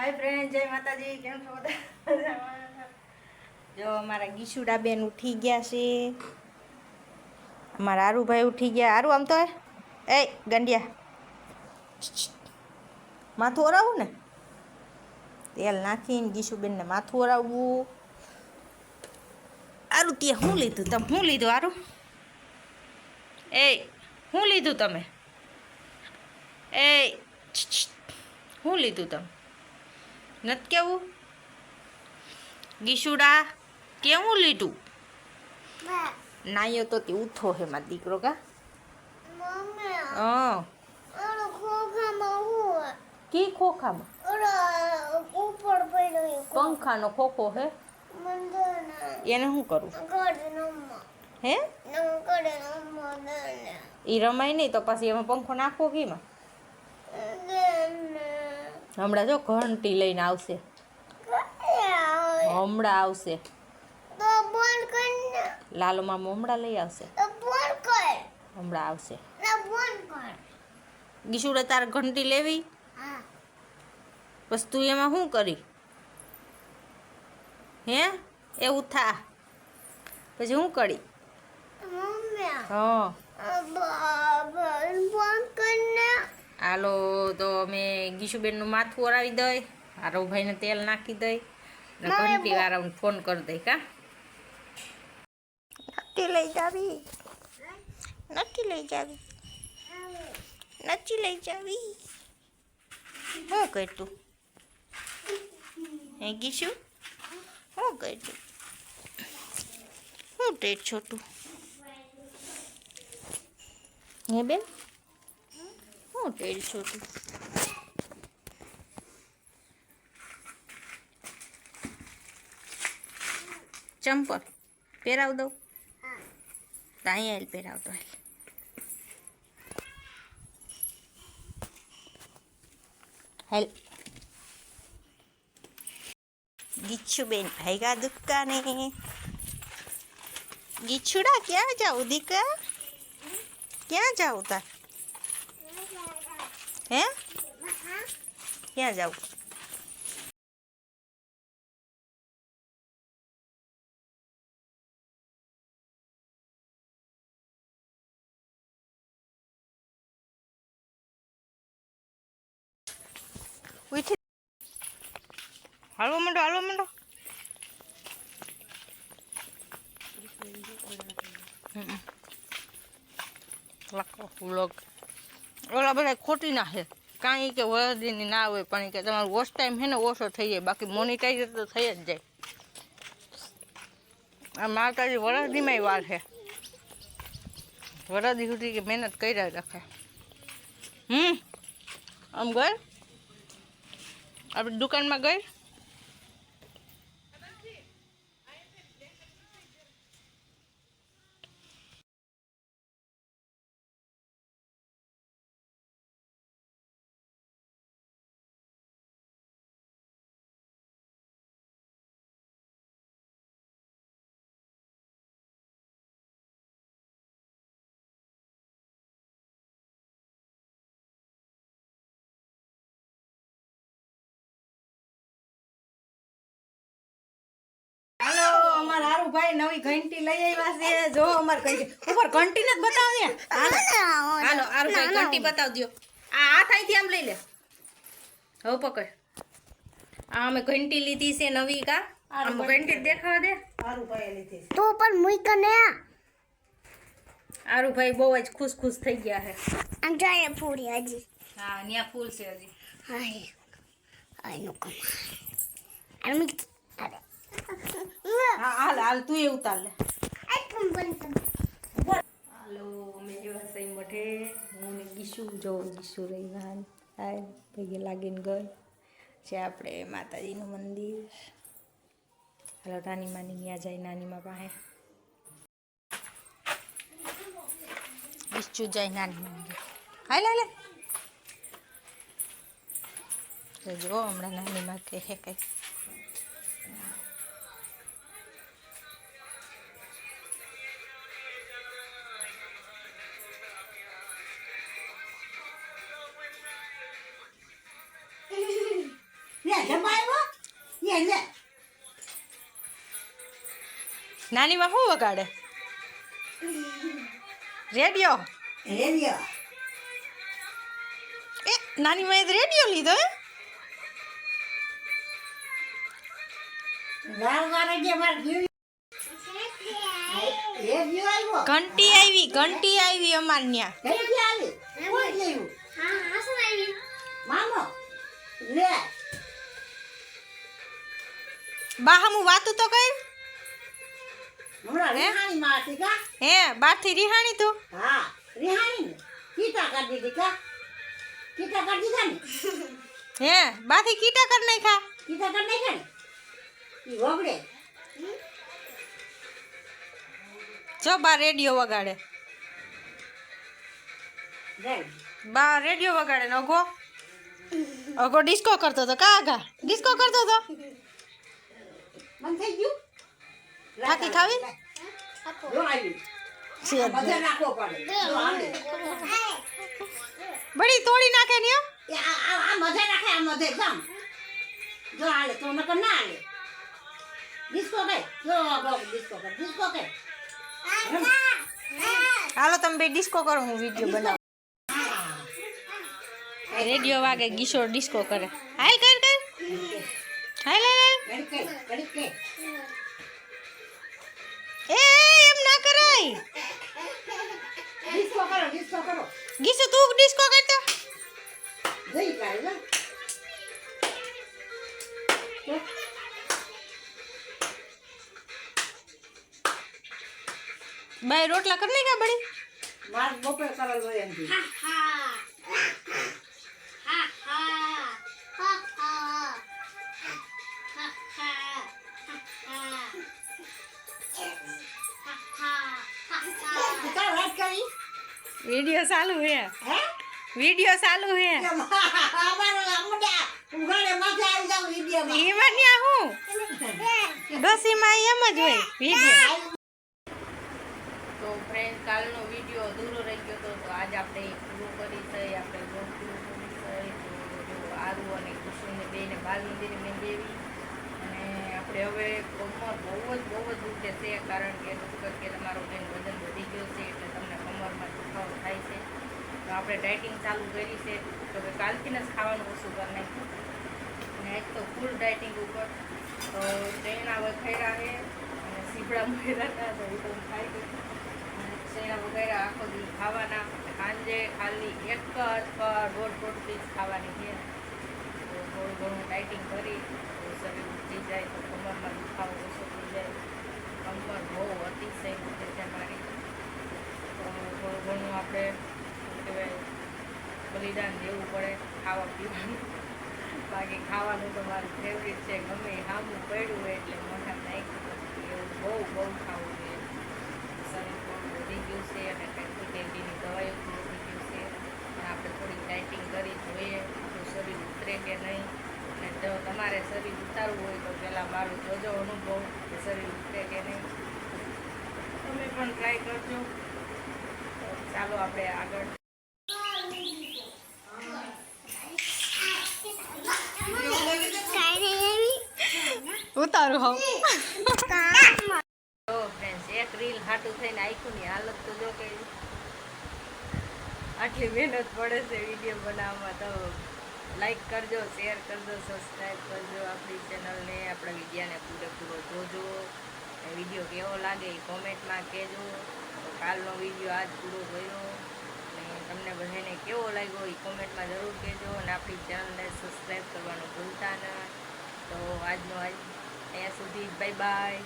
હાય friend જય માતાજી. કેમ છો બધા? જો, અમારા ગીશુડા બેન ઉઠી ગયા છે. અમારા આરુભાઈ ઉઠી ગયા. આરુ, આમ તો એ, ગંડિયા. માથું ઓરાવું ને? તેલ નાખીને ગીશુબેનને માથું ઓરાવવું આરું, તે શું લીધું? તમે શું લીધું, આરું? એ શું લીધું તમે? એ, શું લીધું તમે? નથી કેવું? ગીશુડા કેવું લીધું? નાયો તો તે ઉઠો હે મારો દીકરો કા? હા. કી ખોખામાં? પંખાનો ખોખો હે? એને શું કરું? હે? એ રમાય નહીં તો પછી એમાં પંખો નાખવો કીમાં? હમણાં જો ઘંટી લઈને આવશે. હમણાં આવશે. લાલો મામા હમણાં લઈ આવશે. હમણાં આવશે. ગીશુડે તારે ઘંટી લેવી? બસ તું એમાં શું કરી? હે? એવું થા. પછી શું કરી? હા. હાલો તો અમે ગીશુબેનનું માથું ઓરાવી દઈ આરવભાઈને તેલ નાખી દઈ ને ઘંટી વાળાને ફોન કરી દઈ કા નથી લઈ જાવી. નથી લઈ જાવી. નથી લઈ જાવી. શું કરતું હે ગીસુ શું કરતું શું ટેટ છોટું? હે બેન? શું ટેટ છોટું ચંપલ પહેરાવ દઉં તો અહીંયા હેલ પહેરાવતો હેલ હેલ ગીચ્છુબેન ભાઈગા દુકાને ગીચ્છુડા ક્યાં જાઉં દીકા ક્યાં જાઉં તાર હે? ક્યાં જાઉં ઉઠી. હાલવા માંડો હાલવા માંડો. લખો વ્લોગ. ઓલા બધા ખોટી નાખે કાંઈ કે વરદીની ના હોય, પણ કે તમારો વોચ ટાઈમ છે ને ઓછો થઈ જાય. બાકી મોનિટાઈઝર તો થઈ જ જાય. આ માતાજી વરદીમાંય વાર છે. વરદી સુધી કે મહેનત કર્યા રાખે. હમ? આમ ગઈ? આપણી દુકાનમાં ગઈ? અમાર હારું ભાઈ નવી ઘંટી લઈ આવ્યા છે. જો અમાર ઘંટી. ઉપર ઘંટી ને બતાવ ને હાલો. હાલો હારું ભાઈ ઘંટી બતાવ દ્યો. આ આ થાયથી આમ લઈ લે. હવે પકડ. આ અમે ઘંટી લીધી છે નવી કા. આમ ઘંટી દેખાવા દે. હારું ભાઈ લીધી તો પણ મુઈ કને હારું ભાઈ બહુ જ ખુશ ખુશ થઈ ગયા છે. આમ જાય પૂરી હજી. હા ન્યા ફૂલ છે હજી. હા આઈ નો કમ અને અરે હાલ હાલ, તું એ ઉતાર લે. હાલો, અમે મઠે હું ને ગીશુ જો રહી વાહન હાય પગે લાગીને ગઈ. છે આપણે માતાજીનું મંદિર. હાલો, નાની માની ત્યાં જાય નાનીમાં પાસે. ગીશુ જાય, નાની મંદિર હાલ લે લે જો, હમણાં નાની માં કહે કઈ નાની માં શું વગાડે? રેડિયો. રેડિયો. એ નાની માએ રેડિયો લીધો એ ઘંટી આવી ઘંટી આવી અમાર ન્યા બા હું વાતું તો કઈ? રેહાણી માં હતી કા? હે બારથી રિહાણી તું? હા રેહાણી ને? કીટા કરી દીધી કા? કીટા કરી દીધા ને? હે બાથી કીટા કર નાખ્યા? કીટા કરી નાખ્યા ને? ઈ વગડે. જો બા રેડિયો વગાડે. જાય. બા રેડિયો વગાડે ને અગો અગો ડિસ્કો કરતો તો કા આગા ડિસ્કો કરતો તો? મન થઈ ગયું? થાકી ખાવી? બળી તોડી નાખે ને? આ મધે નાખે આ મધે. જમ જો આલે તો નકર ના આલે. ડિસ્કો કે જો ડિસ્કો કર ડિસ્કો કઈ હાલો તમે બે ડિસ્કો કરો હું વીડિયો બનાવું. રેડિયો વાગે કિશોર ડિસ્કો કરે. હાલ કર કર હાલ હાલ એ એમ ના કરાય. ડિસ્કો કરો ડિસ્કો કરો. ગીસુ તું ડિસ્કો કરતો. જઈ કાઢે જા બાય રોટલા કર કા બડી માર બપોર કરેલ હોય એમ વીડિયો ચાલુ હે. વિડિયો વીડિયો ચાલુ હે. અમારે અમડા ઉઘાડે માથે આવી જાવ વિડીયોમાં. એમાં ન્યા હું? ડોસીમાં એમ જ હોય વીડિયો. તો ફ્રેન્ડ કાલનો વીડિયો અધૂરો રહી ગયો હતો તો આજ આપણે પૂરો કરી છે આપણે બ્લોગ પૂરો કરી છે તો આરુ અને કુસુમને બેને બાલ મંદિરે મેં દેવી. અને આપણે હવે કમર બહુ જ બહુ જ દુખે છે કારણ કે ડૉક્ટર કે તમારો બેન વજન વધી ગયો છે એટલે તમને કમરમાં દુખાવો થાય છે તો આપણે ડાયટિંગ ચાલુ કરી છે. તો કે કાલથી જ ખાવાનું ઓછું કરી નાખ્યું અને એક તો ફૂલ ડાયટિંગ ઉપર, તો ચૈણા વખેરા છે અને સીપડા મહેરા હતા, તો એ તો ખાઈ ગઈ. અને વગેરે આખો દી ખાવાના. સાંજે ખાલી એક જ અથવા દોઢ પીસ ખાવાની છે. તો થોડું ઘણું ડાયટિંગ કરી શરીર ઉઠી જાય, તો કમરમાં દુખાવો ઓછો થઈ જાય. કમર બહુ અતિશય દુખે છે મારી. તો થોડું ઘણું આપણે બલિદાન દેવું પડે ખાવા પીવાનું. બાકી ખાવાનું તો મારું ફેવરિટ છે. ગમે હામું પડ્યું હોય એટલે મોટા નથી એવું બહુ બહુ ખાવું જોઈએ શરીર થોડું વધી ગયું છે અને કંઈક કેન્ટીની દવાઈઓ પણ વધી ગયું છે. પણ આપણે થોડીક ડાયટિંગ કરી જોઈએ. તો શરીર ઉતરે કે નહીં. અને જો તમારે શરીર ઉતારવું હોય તો પહેલાં મારું જોજો અનુભવ કે શરીર ઉતરે કે નહીં. તમે પણ ટ્રાય કરજો. ચાલો આપણે આગળ ઉતારું હોઉં ફ્રેન્ડ્સ એક રીલ હાટું થઈને આખુંની હાલત તો જો કે આટલી મહેનત પડે છે વીડિયો બનાવવામાં તો. લાઈક કરજો શેર કરજો સબસ્ક્રાઈબ કરજો આપણી ચેનલને આપણા વિડીયાને પૂરેપૂરો જોજો. વીડિયો કેવો લાગે એ કોમેન્ટમાં કહેજો. કાલનો વીડિયો આજ પૂરો થયો અને તમને બધાને કેવો લાગ્યો એ કોમેન્ટમાં જરૂર કહેજો. અને આપણી ચેનલને સબસ્ક્રાઈબ કરવાનું ભૂલતા ના. તો આજનો આજ અહીંયા સુધી બાય બાય